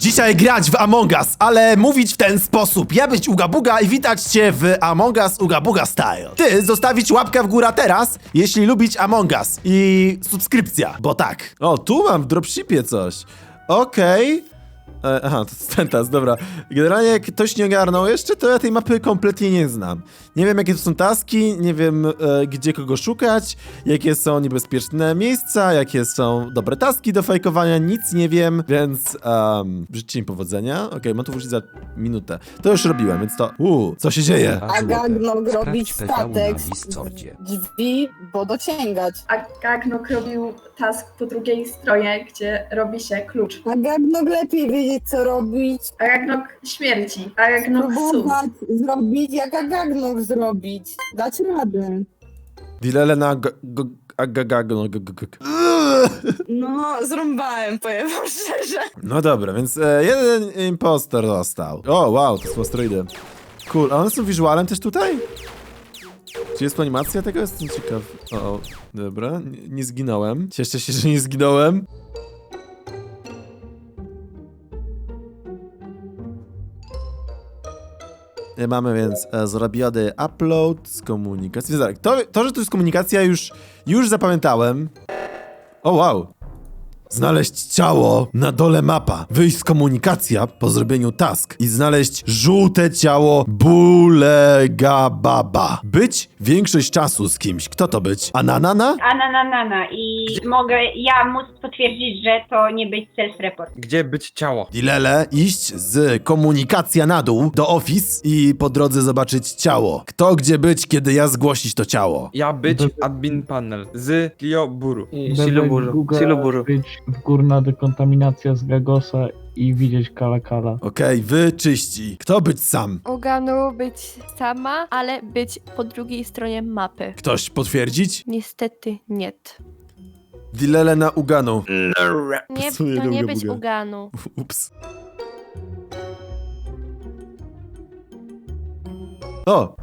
Dzisiaj grać w Among Us, ale mówić w ten sposób. Ja być Uga Buga i witać cię w Among Us Uga Buga Style. Ty zostawić łapkę w górę teraz, jeśli lubić Among Us. I subskrypcja, bo tak. O, tu mam w dropshipie coś. Okej. E, aha, to jest ten tas, dobra. Generalnie jak ktoś nie ogarnął jeszcze, to ja tej mapy kompletnie nie znam. Nie wiem jakie to są taski, nie wiem e, gdzie kogo szukać, jakie są niebezpieczne miejsca, jakie są dobre taski do fajkowania, nic nie wiem, więc um, życzę mi powodzenia. Okej, mam to wrócić za minutę. To już robiłem, więc to... Uuu, co się dzieje? A Gagnok robić statek z drzwi, bo dociągać. A Gagnok robił task po drugiej stronie, gdzie robi się klucz. A Gagnok lepiej wiedzieć co robić. A Gagnok śmierci. A Gagnok sus. Próbować zrobić jak Gagnok zrobić. Dać radę. Dilele na... g- g- no, g- g- g- No, zrąbałem, powiem wam szczerze. No dobra, więc e, jeden impostor został. O, wow, to są asteroidy. Cool, a one są wizualem też tutaj? Czy jest tu animacja tego? Jestem ciekaw. O, o, dobra, nie, nie zginąłem. Cieszę się, że nie zginąłem. Mamy więc e, zrobiony upload z komunikacji. To, to, że to jest komunikacja już, już zapamiętałem. O wow, Znaleźć ciało na dole mapa. Wyjść z komunikacja po zrobieniu task i znaleźć żółte ciało Bulegababa. Być większość czasu z kimś. Kto to być? Ananana? Ananana i mogę ja móc potwierdzić, że to nie być self-report. Gdzie być ciało? Dilele iść z komunikacja na dół do office i po drodze zobaczyć ciało. Kto gdzie być, kiedy ja zgłosić to ciało? Ja być admin panel z Clio Buru. Siluburu. Google Siluburu. być górna dekontaminacja z Gagosa i widzieć Kala Kala. Okej, wyczyści. Kto być sam? Uganu być sama, ale być po drugiej stronie mapy. Ktoś potwierdzić? Niestety nie. Dilele na Uganu. Nie, Pasuje to do nie Uga być Buga. Uganu. Ups. O!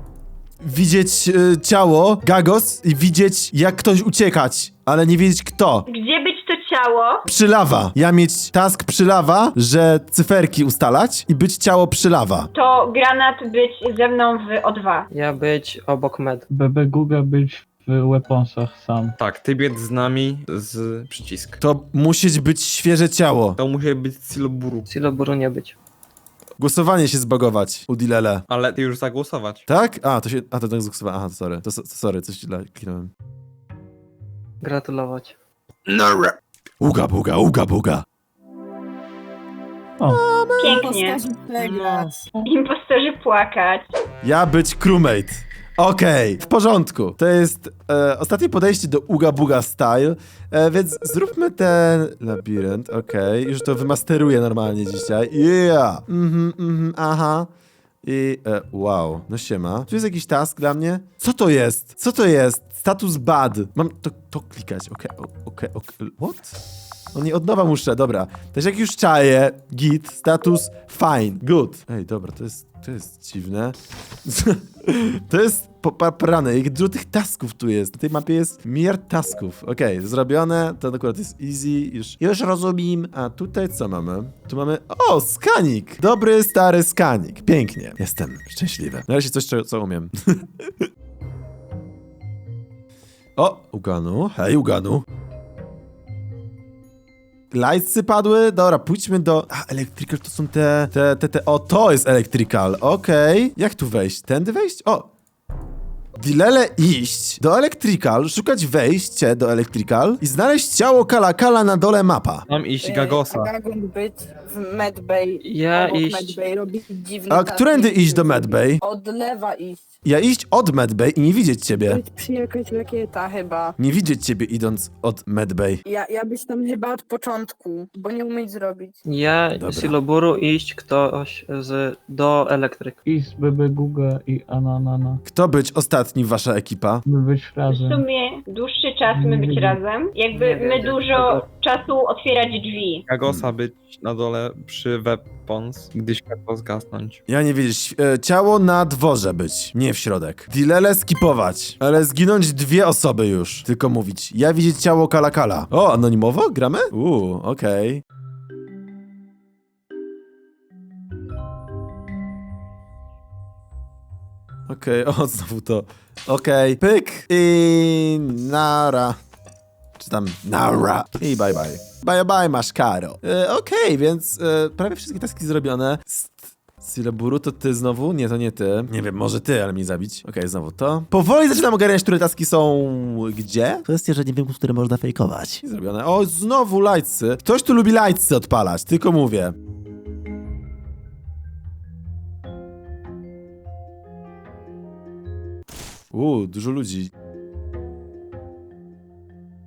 Widzieć e, ciało, gagos i widzieć jak ktoś uciekać, ale nie wiedzieć kto. Gdzie ciało? Przylawa. Ja mieć task przylawa, że cyferki ustalać i być ciało przylawa. To granat być ze mną w O2. Ja być obok med. BB Guga być w weaponsach sam. Tak, ty biec z nami z przycisk. To musi być świeże ciało. To musi być Siluburu. Siluburu nie być. Głosowanie się zbagować u Dilele. Ale ty już zagłosować. Tak? A, to się... A, to tak zagłosowałem. Aha, to sorry. To, to sorry, coś źle kliknąłem. Gratulować. Uga buga, uga buga. O, Pięknie. Postaci przegrać. Impostorzy płakać. Ja być crewmate. Okej, w porządku. To jest e, ostatnie podejście do Uga Buga Style, e, więc zróbmy ten labirynt, okej. Już to wymasteruję normalnie dzisiaj. Yeah! Mhm, mhm, aha. I e, wow, no siema. Tu jest jakiś task dla mnie? Co to jest? Co to jest? Status bad. Mam to, to klikać, okej, o- okej, okej. What? No nie, od nowa muszę, dobra. Też jak już czaję, git, status fine, good. Ej, dobra, to jest, to jest dziwne. to jest popaprane, jak dużo tych tasków tu jest. Na tej mapie jest miliard tasków. Okej, zrobione, to akurat jest easy, już, już rozumiem. A tutaj co mamy? Tu mamy, o, skanik. Dobry, stary skanik. Pięknie. Jestem szczęśliwy. Nareszcie coś, co, co umiem. o, Uganu. Hej, Uganu. Lightsy padły? Dobra, pójdźmy do... A, electrical to są te... te, te, te... O, to jest electrical, okej. Jak tu wejść? Tędy wejść? O! Dilele iść do electrical, szukać wejście do electrical i znaleźć ciało Kala Kala na dole mapa. Mam iść Gagosa. A Gagnok być w medbay. Ja obok iść. medbay robić dziwne A taski. którędy iść do medbay? Od lewa iść. Ja iść od medbay i nie widzieć ciebie. Być przy jakaś rakieta chyba. Nie widzieć ciebie idąc od medbay. Ja, ja być tam chyba od początku, bo nie umieć zrobić. Ja Dobra. Siluburu iść ktoś z do elektryk. i z BB Guga i Ananana. Kto być ostatni wasza ekipa? By być W razem. sumie dłuższy czas my być razem. Jakby my dużo czasu otwierać drzwi. Kagosa być na dole przy weapons, gdy światło zgasnąć. Ja nie wiedzieć. E, ciało na dworze być, nie w środek. Dilele skipować, ale zginąć dwie osoby już. Tylko mówić. Ja widzieć ciało kalakala. O, anonimowo? Gramy? Uuu, okej. Okej, o, znowu to. Okej, pyk i nara. Czy tam nara. I bye bye. Bye bye, masz karo. E, Okej, więc e, prawie wszystkie taski zrobione. St- Silaburu, to ty znowu? Nie, to nie ty. Nie wiem, może ty, ale mnie zabić. Okej, znowu to. Powoli zaczynam ogarniać, które taski są gdzie. Kwestia, że nie wiem, które można fejkować. Zrobione. O, znowu lightsy. Ktoś tu lubi lightsy odpalać, tylko mówię. Uuu, dużo ludzi.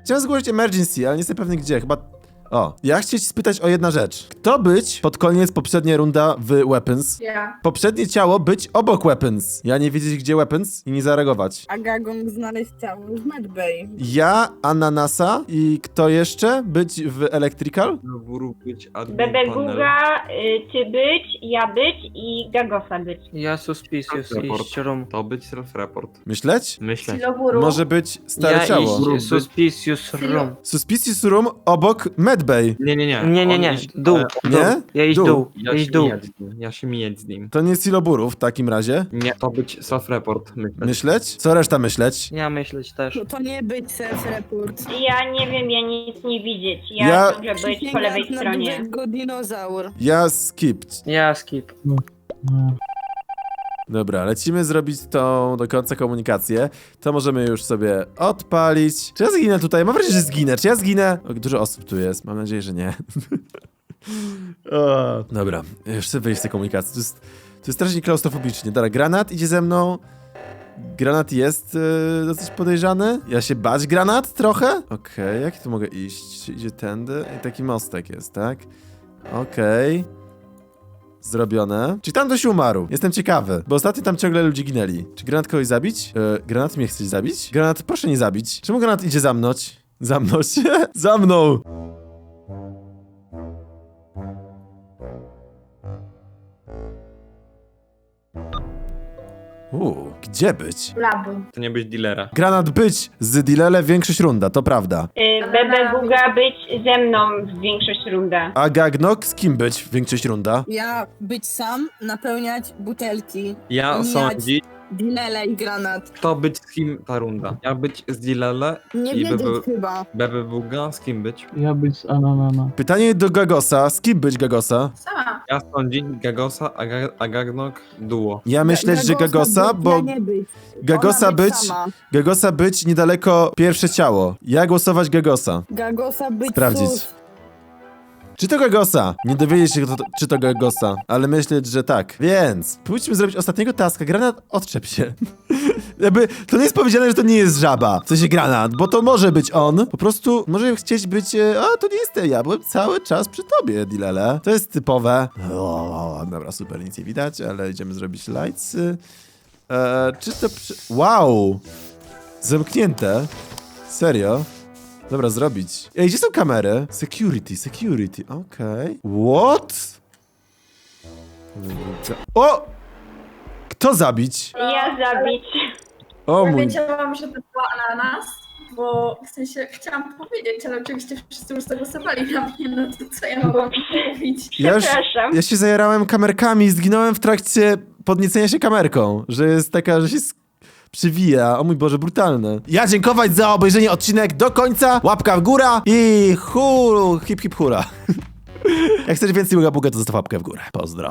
Chciałem zgłosić emergency, ale nie jestem pewny gdzie. Chyba. O, ja chciałem ci spytać o jedną rzecz. Kto być pod koniec poprzednia runda w Weapons? Ja. Poprzednie ciało być obok Weapons. Ja nie wiedzieć gdzie Weapons i nie zareagować. A Gagong znaleźć ciało w Medbay. Ja, Ananasa i kto jeszcze być w Electrical? Wóru być admin Bebe panel. Guga, y, ty być, ja być i Gagosa być. Ja suspicious iść room. To być self-report. Myśleć? Myślę. Siloburu. Może być stare ja ciało. iść suspicious room. Suspicious Room obok Medbay. Nie, nie, nie. Nie, nie, On nie. iść- Dół. Nie? Ja iść Dół. dół. Ja Ja się iść dół. mijać z nim. Ja się mijać z nim. To nie Siloburu w takim razie. Nie, to być self-report. Myślę. Myśleć? Co reszta myśleć? Ja myśleć też. No to nie być self-report. Ja nie wiem, ja nic nie widzieć. Ja, Ja- dobrze być po lewej stronie. Dużego dinozaur. Ja skipped. Ja skip. Dobra, lecimy zrobić tą do końca komunikację. To możemy już sobie odpalić. Czy ja zginę tutaj? Mam wrażenie, że zginę. Czy ja zginę? O, dużo osób tu jest. Mam nadzieję, że nie. dobra, już chcę wyjść z tej komunikacji. To jest, to jest strasznie klaustrofobicznie. Dobra, granat idzie ze mną. Granat jest yy, dosyć podejrzany. Ja się bać granat trochę? Okej, jak tu mogę iść? Idzie tędy i taki mostek jest, tak? Okej. Zrobione. Czy tam ktoś umarł? Jestem ciekawy, bo ostatnio tam ciągle ludzie ginęli. Czy granat kogoś zabić? E, granat mnie chce zabić? Granat, proszę nie zabić. Czemu granat idzie za mną? Za mną za mną! Uuu, gdzie być? Labu. To nie być dealera. Granat być z Dilele większość runda, to prawda. Y, Bebe Guga być ze mną w większość runda. A Gagnok z kim być większość runda? Ja być sam, napełniać butelki. Ja Mijać. sądzić, Dilele i granat. kto być z kim ta runda. Ja być z Dilele Nie i wiedzieć Bebe, chyba. Bebe Buga, z kim być? Ja być z Ananana. Pytanie do Gagosa, z kim być Gagosa? Sama. Ja sądzić Gagosa, a, Ga- a Gagnok duo. Ja myśleć, że Gagosa, bo nie być. Gagosa Ona być, sama. Gagosa być niedaleko pierwsze ciało. Ja głosować Gagosa. Gagosa być Sprawdzić. sus. Czy to Gagosa? Nie dowiedzieć się, to, czy to Gagosa, ale myśleć, że tak. Więc pójdźmy zrobić ostatniego taska. Granat, odczep się. Jakby, to nie jest powiedziane, że to nie jest żaba. W sensie granat, bo to może być on. Po prostu może chcieć być, e, a to nie jestem ja, byłem cały czas przy tobie, Dilele. To jest typowe. O, dobra, super, nic nie widać, ale idziemy zrobić lightsy. E, czy to przy... Wow! Zamknięte? Serio? Dobra, zrobić. Ej, gdzie są kamery? Security, security, okej. What? O! Kto zabić? Ja zabić. O mój... wiedziałam, że to była ananas, bo w sensie chciałam powiedzieć, ale oczywiście wszyscy już zagłosowali na mnie, no to co ja mogłam mówić? Ja, już, Przepraszam. ja się zajarałem kamerkami i zginąłem w trakcie podniecenia się kamerką, że jest taka, że się sk- przywija. O mój Boże, brutalne. Ja dziękować za obejrzenie odcinek do końca, łapka w górę i hu, hip hip hura. Jak chcesz więcej Uga Buga, to zostaw łapkę w górę. Pozdro.